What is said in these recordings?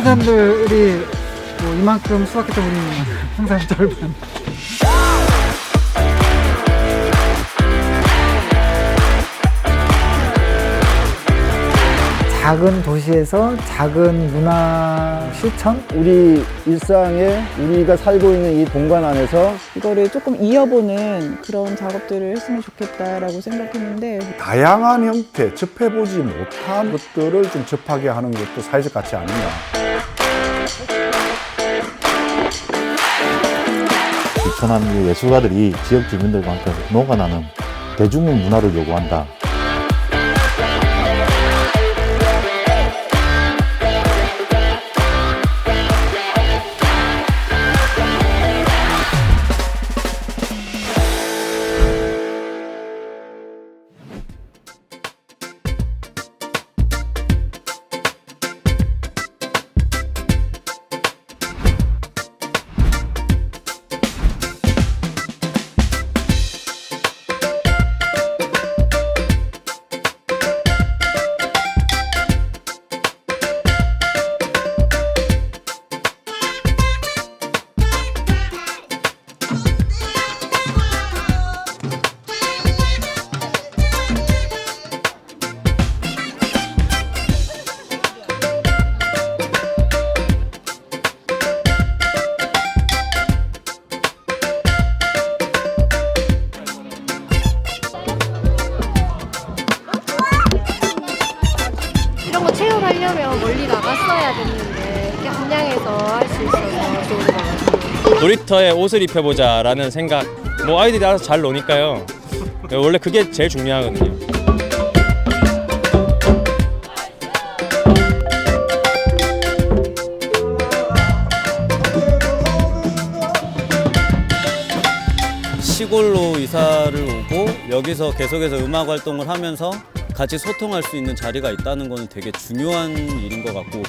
사람들이 뭐 이만큼 수확했던 우리는 항상 짧은 작은 도시에서 작은 문화 실천? 우리 일상에 우리가 살고 있는 이 공간 안에서 이거를 조금 이어보는 그런 작업들을 했으면 좋겠다라고 생각했는데 다양한 형태, 접해보지 못한 것들을 좀 접하게 하는 것도 사회적 가치 아닌가. 비천한 이 예술가들이 지역 주민들과 함께 녹아나는 대중 문화를 요구한다. 하려면 멀리 나갔어야 됐는데 한양에서 할 수 있어서 좋은 것 같아요. 놀이터에 옷을 입혀보자라는 생각. 뭐 아이들이 알아서 잘 노니까요. 원래 그게 제일 중요하거든요. 시골로 이사를 오고 여기서 계속해서 음악 활동을 하면서 같이 소통할 수 있는 자리가 있다는 거는 되게 중요한 일인 것 같고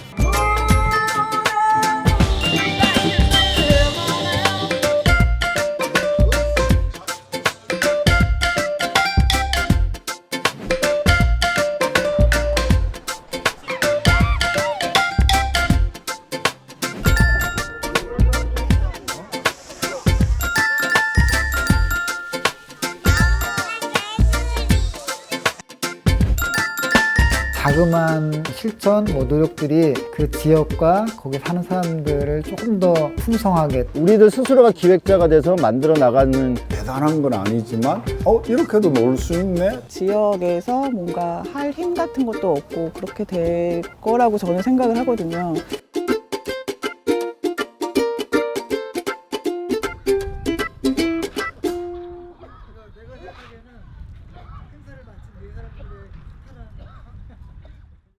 자그마한 실천, 뭐 노력들이 그 지역과 거기 사는 사람들을 조금 더 풍성하게 우리들 스스로가 기획자가 돼서 만들어 나가는 대단한 건 아니지만, 어, 이렇게도 놀 수 있네? 지역에서 뭔가 할 힘 같은 것도 없고 그렇게 될 거라고 저는 생각을 하거든요.